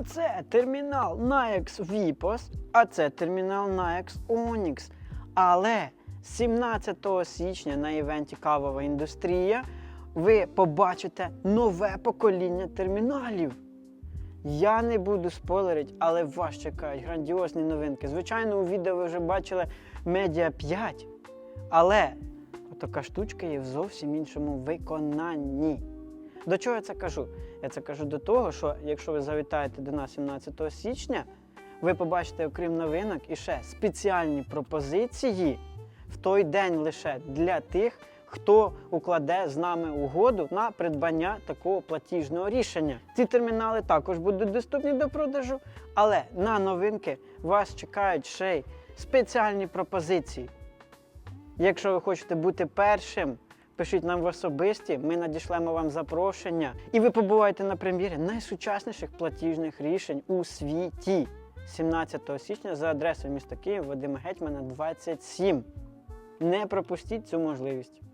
Оце термінал Nayax Vipos, а це термінал Nayax Onyx. Але 17 січня на івенті Кавова індустрія ви побачите нове покоління терміналів. Я не буду спойлерити, але вас чекають грандіозні новинки. Звичайно, у відео ви вже бачили Media 5, але така штучка є в зовсім іншому виконанні. До чого я це кажу? Я це кажу до того, що якщо ви завітаєте до нас 17 січня, ви побачите, окрім новинок, і ще спеціальні пропозиції в той день лише для тих, хто укладе з нами угоду на придбання такого платіжного рішення. Ці термінали також будуть доступні до продажу, але на новинки вас чекають ще й спеціальні пропозиції. Якщо ви хочете бути першим, пишіть нам в особисті, ми надішлемо вам запрошення. І ви побуваєте на прем'єрі найсучасніших платіжних рішень у світі 17 січня за адресою міста Київ Вадима Гетьмана 27. Не пропустіть цю можливість.